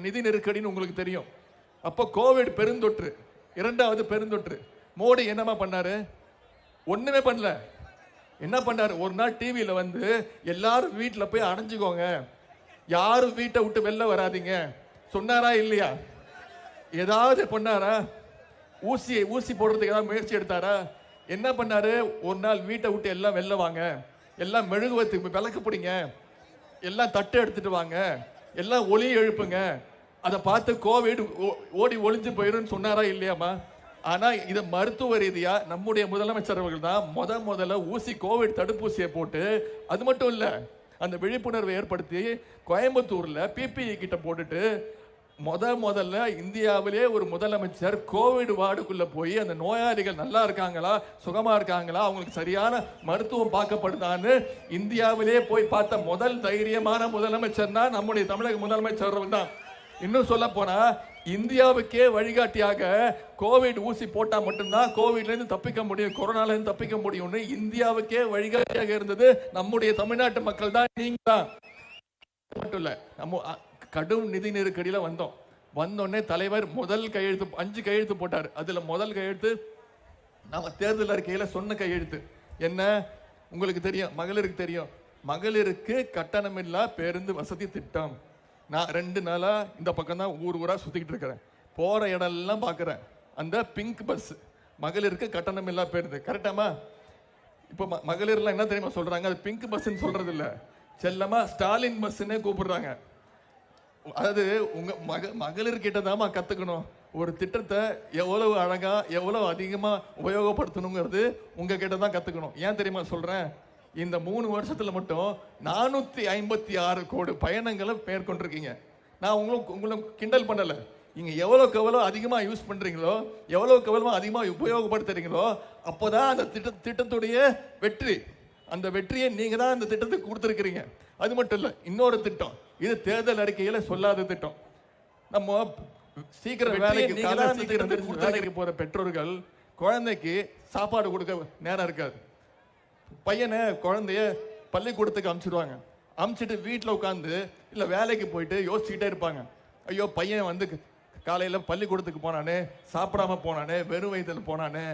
நிதி நெருக்கடின்னு உங்களுக்கு தெரியும். அப்போ கோவிட் பெருந்தொற்று இரண்டாவது பெருந்தொற்று. மோடி என்னமா பண்ணாரு? ஒண்ணுமே பண்ணல. என்ன பண்ணாரு? ஒரு நாள் டிவியில் வந்து எல்லாரும் வீட்டில் போய் அடைஞ்சுக்கோங்க. யாரும் வீட்டை விட்டு வெளில வராதீங்க. சொன்னாரா இல்லையா? ஏதாவது பண்ணாரா? ஊசி ஊசி போடுறதுக்கு ஏதாவது முயற்சி எடுத்தாரா? என்ன பண்ணாரு? ஒரு நாள் வீட்டை விட்டு எல்லாம் வெளில வாங்க. எல்லாம் மெழுகுவத்துக்கு விளக்கு பிடிங்க. எல்லாம் தட்டு எடுத்துட்டு வாங்க. எல்லாம் ஒலி எழுப்புங்க. அதை பார்த்து கோவிட் ஓ- ஓடி ஒளிஞ்சு போயிடும்னு சொன்னாரா இல்லையாம்மா? ஆனால் இதை மருத்துவ ரீதியாக நம்முடைய முதலமைச்சர் அவர்கள் தான் முத முதல்ல ஊசி கோவிட் தடுப்பூசியை போட்டு அது மட்டும் இல்லை அந்த விழிப்புணர்வை ஏற்படுத்தி கோயம்புத்தூரில் பிபிஇ கிட்ட போட்டுட்டு முத முதல்ல இந்தியாவிலே ஒரு முதலமைச்சர் கோவிட் வார்டுக்குள்ளே போய் அந்த நோயாளிகள் நல்லா இருக்காங்களா சுகமாக இருக்காங்களா அவங்களுக்கு சரியான மருத்துவம் பார்க்கப்படுதான்னு இந்தியாவிலே போய் பார்த்த முதல் தைரியமான முதலமைச்சர்னா நம்முடைய தமிழக முதலமைச்சர் தான். இன்னும் சொல்ல போனால் இந்தியாவுக்கே வழிகாட்டியாக கோவிட் ஊசி போட்டால் மட்டும்தான் கோவிட்லேருந்து தப்பிக்க முடியும் கொரோனாலேருந்து தப்பிக்க முடியும்னு இந்தியாவுக்கே வழிகாட்டியாக இருந்தது நம்முடைய தமிழ்நாட்டு மக்கள் தான் நீங்கள் தான். மட்டும் இல்லை நம்ம கடும் நிதி நெருக்கடியில் வந்தோம். வந்தோடனே தலைவர் முதல் கையெழுத்து அஞ்சு கையெழுத்து போட்டார். அதில் முதல் கையெழுத்து நம்ம தேர்தல் அறிக்கையில் சொன்ன கையெழுத்து. என்ன? உங்களுக்கு தெரியும் மகளிருக்கு தெரியும். மகளிருக்கு கட்டணமில்லா பேருந்து வசதி திட்டம். நான் ரெண்டு நாளாக இந்த பக்கம் தான் ஊர் ஊராக சுற்றிக்கிட்டு இருக்கிறேன். போகிற இடம்லாம் பார்க்குறேன் அந்த பிங்க் பஸ் மகளிருக்கு கட்டணமில்லா பேருந்து. கரெக்டாமா இப்போ ம- மகளிர்லாம் என்ன தெரியுமா சொல்கிறாங்க அது பிங்க் பஸ்ன்னு சொல்கிறது இல்லை செல்லமா ஸ்டாலின் பஸ்ன்னே கூப்பிடுறாங்க. அதாவது உங்க மக மகளிர் கிட்ட தாமா கத்துக்கணும். ஒரு திட்டத்தை எவ்வளவு அழகா எவ்வளவு அதிகமா உபயோகப்படுத்தணுங்கிறது உங்க கிட்ட தான் கத்துக்கணும். ஏன் தெரியுமா சொல்றேன்? இந்த மூணு வருஷத்துல மட்டும் நானூத்தி ஐம்பத்தி ஆறு கோடி பயணங்களை மேற்கொண்டிருக்கீங்க. நான் உங்களுக்கு உங்களும் கிண்டல் பண்ணல. நீங்க எவ்வளோக்கு எவ்வளவு அதிகமா யூஸ் பண்றீங்களோ எவ்வளோக்கு எவ்வளவு அதிகமா உபயோகப்படுத்துறீங்களோ அப்போதான் அந்த திட்ட திட்டத்துடைய வெற்றி. அந்த வெற்றியை நீங்க தான் அந்த திட்டத்துக்கு கொடுத்துருக்கிறீங்க. அது மட்டும் இல்ல இன்னொரு திட்டம். இது தேர்தல் அறிக்கையில சொல்லாத திட்டம். நம்ம சீக்கிரம் வேலைக்கு சீக்கிரம் வேலைக்கு போற பெற்றோர்கள் குழந்தைக்கு சாப்பாடு கொடுக்க நேரம் இருக்காது. பையனை குழந்தைய பள்ளிக்கூடத்துக்கு அனுப்பிச்சிடுவாங்க அனுப்பிச்சிட்டு வீட்டில் உட்காந்து இல்லை வேலைக்கு போயிட்டு யோசிச்சுக்கிட்டே இருப்பாங்க. ஐயோ பையன் வந்து காலையில் பள்ளிக்கூடத்துக்கு போனானே சாப்பிடாம போனானே வெறும் வயிற்றில் போனானே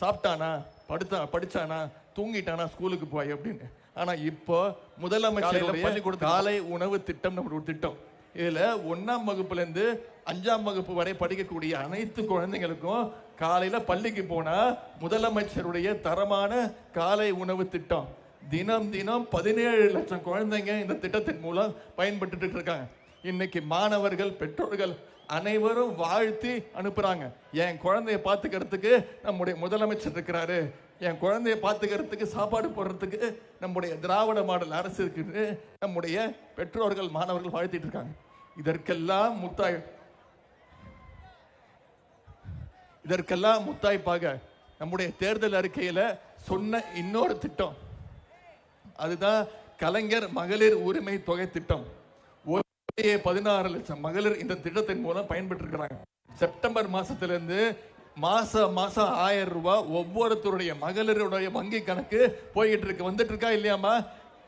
சாப்பிட்டானா படுத்தா படிச்சானா தூங்கிட்டானா ஸ்கூலுக்கு போய் அப்படின்னு. ஆனா இப்போ முதலமைச்சர் காலை உணவு திட்டம் ஒரு திட்டம். இதுல ஒண்ணாம் வகுப்புல இருந்து அஞ்சாம் வகுப்பு வரை படிக்கக்கூடிய அனைத்து குழந்தைங்களுக்கும் காலையில பள்ளிக்கு போனா முதலமைச்சருடைய தரமான காலை உணவு திட்டம். தினம் தினம் பதினேழு லட்சம் குழந்தைங்க இந்த திட்டத்தின் மூலம் பயன்பட்டுட்டு இருக்காங்க. இன்னைக்கு மாணவர்கள் பெற்றோர்கள் அனைவரும் வாழ்த்தி அனுப்புறாங்க. என் குழந்தைய பார்த்துக்கிறதுக்கு நம்முடைய முதலமைச்சர் இருக்கிறாரு. என் குழந்தைய பார்த்துக்கிறதுக்கு சாப்பாடு போடுறதுக்கு நம்முடைய திராவிட மாடல் அரசு இருக்குன்னு நம்முடைய பெற்றோர்கள் மாணவர்கள் வாழ்த்திட்டு இருக்காங்க. இதற்கெல்லாம் முத்தாய் இதற்கெல்லாம் முத்தாய்ப்பாக நம்முடைய தேர்தல் அறிக்கையில் சொன்ன இன்னொரு திட்டம். அதுதான் கலைஞர் மகளிர் உரிமை தொகை திட்டம். பதினாறு லட்சம் மகளிர் இந்த திட்டத்தின் மூலம் பயன்பெற்றிருக்கிறாங்க. செப்டம்பர் மாசத்திலிருந்து மாச மாசம் ஆயிரம் ரூபாய் ஒவ்வொருத்தருடைய மகளிருடைய வங்கி கணக்கு போய்கிட்டு இருக்கு. வந்துட்டு இருக்கா இல்லையாமா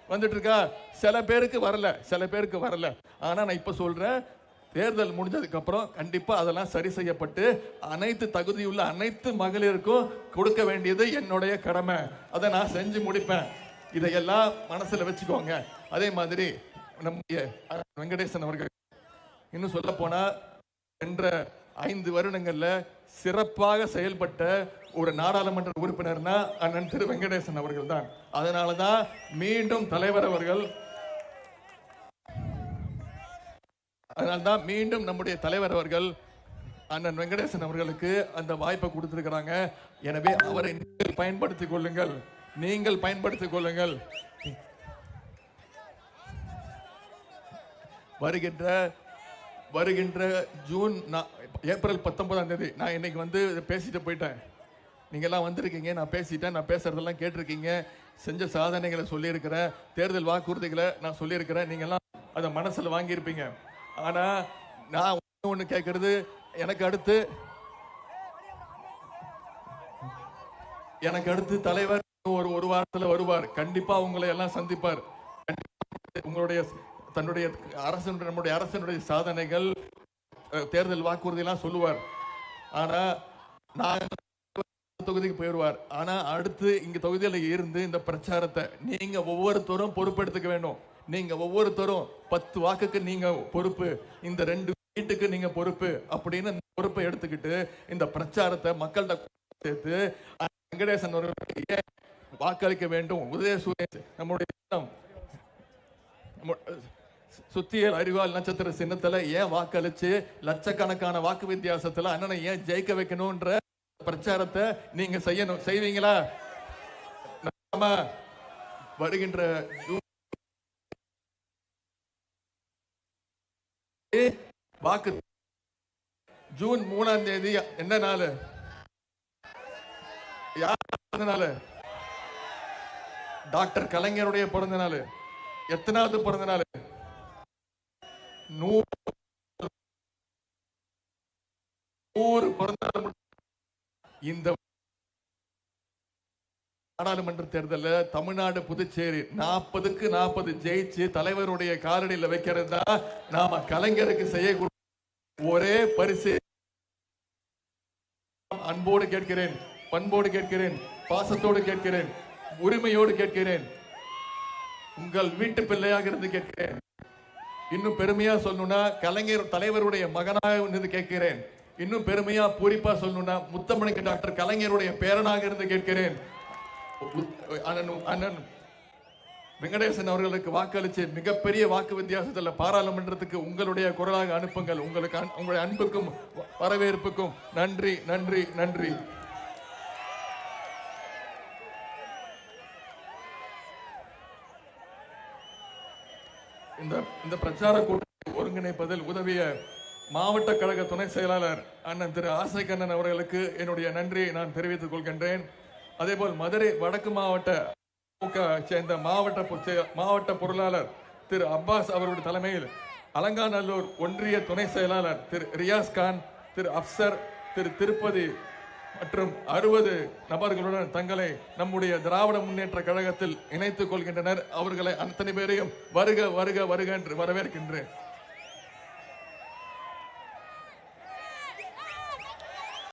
வந்துட்டு இருக்கா சில பேருக்கு வரல சில பேருக்கு வரல. ஆனா நான் இப்ப சொல்றேன் தேர்தல் முடிஞ்சதுக்கப்புறம் கண்டிப்பாக கண்டிப்பா அதெல்லாம் சரி செய்யப்பட்டு அனைத்து தகுதியுள்ள அனைத்து மகளிருக்கும் கொடுக்க வேண்டியது என்னுடைய கடமை. அதை நான் செஞ்சு முடிப்பேன். இதையெல்லாம் மனசுல வச்சுக்கோங்க. அதே மாதிரி நம்முடைய வெங்கடேசன் அவர்கள். இன்னும் சொல்ல போனா சென்ற ஐந்து வருடங்கள்ல சிறப்பாக செயல்பட்ட ஒரு நாடாளுமன்ற உறுப்பினர்னா அண்ணன் திரு வெங்கடேசன் அவர்கள் தான் அதனால தான் மீண்டும் தலைவர் அவர்கள். அதனால்தான் மீண்டும் நம்முடைய தலைவர் அவர்கள் அண்ணன் வெங்கடேசன் அவர்களுக்கு அந்த வாய்ப்பை கொடுத்திருக்கிறாங்க. எனவே அவரை நீங்கள் பயன்படுத்திக் கொள்ளுங்கள். நீங்கள் பயன்படுத்திக் கொள்ளுங்கள். வருகின்ற வருகின்ற ஜூன் நான் ஏப்ரல் பத்தொன்பதாம் தேதி. நான் இன்னைக்கு வந்து இதை பேசிட்டு போயிட்டேன். நீங்கள்லாம் வந்திருக்கீங்க நான் பேசிட்டேன் நான் பேசுறதெல்லாம் கேட்டிருக்கீங்க. செஞ்ச சாதனைகளை சொல்லியிருக்கிறேன். தேர்தல் வாக்குறுதிகளை நான் சொல்லியிருக்கிறேன். நீங்கள்லாம் அதை மனசில் வாங்கியிருப்பீங்க. ஆனால் நான் ஒன்று கேட்குறது எனக்கு அடுத்து எனக்கு அடுத்து தலைவர் ஒரு ஒரு வாரத்தில் வருவார். கண்டிப்பாக உங்களை எல்லாம் சந்திப்பார். உங்களுடைய தன்னுடைய அரசனுடைய நம்முடைய அரசனுடைய சாதனைகள் தேர்தல் வாக்குறுதியெல்லாம் சொல்லுவார். ஆனால் நான் தொகுதிக்கு போயிடுவார். ஆனால் அடுத்து இங்கே தொகுதியில் இருந்து இந்த பிரச்சாரத்தை நீங்கள் ஒவ்வொருத்தரும் பொறுப்பெடுத்துக்க வேண்டும். நீங்கள் ஒவ்வொருத்தரும் பத்து வாக்குக்கு நீங்கள் பொறுப்பு இந்த ரெண்டு வீட்டுக்கு நீங்கள் பொறுப்பு அப்படின்னு இந்த பொறுப்பை எடுத்துக்கிட்டு இந்த பிரச்சாரத்தை மக்கள்கிட்ட சேர்த்து வெங்கடேசன் அவர்களுடைய வாக்களிக்க வேண்டும். உதய சுரேஷ் நம்முடைய இடம், சுத்தியல் அறிவால் நட்சத்திர சின்னத்துல ஏன் வாக்களிச்சு லட்சக்கணக்கான வாக்கு வித்தியாசத்துல அண்ணனை ஏன் ஜெயிக்க வைக்கணும்ன்ற பிரச்சாரத்தை நீங்க செய்யணும். செய்வீங்களா? நம்ம வருகின்ற ஜூன் வாக்கு ஜூன் மூணாம் தேதி என்ன நாள்? யார் பிறந்த நாள்? டாக்டர் கலைஞருடைய பிறந்த நாள். எத்தனாவது பிறந்த நாள்? நூறு இந்த நாடாளுமன்ற தேர்தலில் தமிழ்நாடு புதுச்சேரி நாற்பதுக்கு நாற்பது ஜெயிச்சு தலைவருடைய காலடியில் வைக்கிறது தான் நாம கலைஞருக்கு செய்யக்கூடிய ஒரே பரிசு. அன்போடு கேட்கிறேன் பண்போடு கேட்கிறேன் பாசத்தோடு கேட்கிறேன் உரிமையோடு கேட்கிறேன். உங்கள் வீட்டு பிள்ளையாக இருந்து கேட்கிறேன். இன்னும் பெருமையா சொல்லணும்னா கலைஞர் தலைவருடைய மகனாக இருந்து கேட்கிறேன். இன்னும் பெருமையா பூரிப்பா சொல்லணும்னா முத்தமிழங்க டாக்டர் கலைஞருடைய பேரனாக இருந்து கேட்கிறேன். அண்ணன் வெங்கடேசன் அவர்களுக்கு வாக்களிச்சு மிகப்பெரிய வாக்கு வித்தியாசத்தில் பாராளுமன்றத்துக்கு உங்களுடைய குரலாக அனுப்புங்கள். உங்களுக்கு அன்- உங்களுடைய அன்புக்கும் வ- வரவேற்புக்கும் நன்றி நன்றி நன்றி. இந்த இந்த பிரச்சார கூட்டத்தை ஒருங்கிணைப்பதில் உதவிய மாவட்ட கழக துணை செயலாளர் அண்ணன் திரு ஆசைக்கண்ணன் அவர்களுக்கு என்னுடைய நன்றியை நான் தெரிவித்துக் கொள்கின்றேன். அதேபோல் மதுரை வடக்கு மாவட்ட சேர்ந்த மாவட்ட மாவட்ட பொருளாளர் திரு அப்பாஸ் அவருடைய தலைமையில் அலங்காநல்லூர் ஒன்றிய துணை செயலாளர் திரு ரியாஸ் கான் திரு அப்சர் திரு திருப்பதி மற்றும் அறுபது நபர்களுடன் தங்களை நம்முடைய திராவிட முன்னேற்ற கழகத்தில் இணைத்துக் கொள்கின்றனர். அவர்களை அத்தனை பேரையும் வருக வருக வருக என்று வரவேற்கின்றேன்.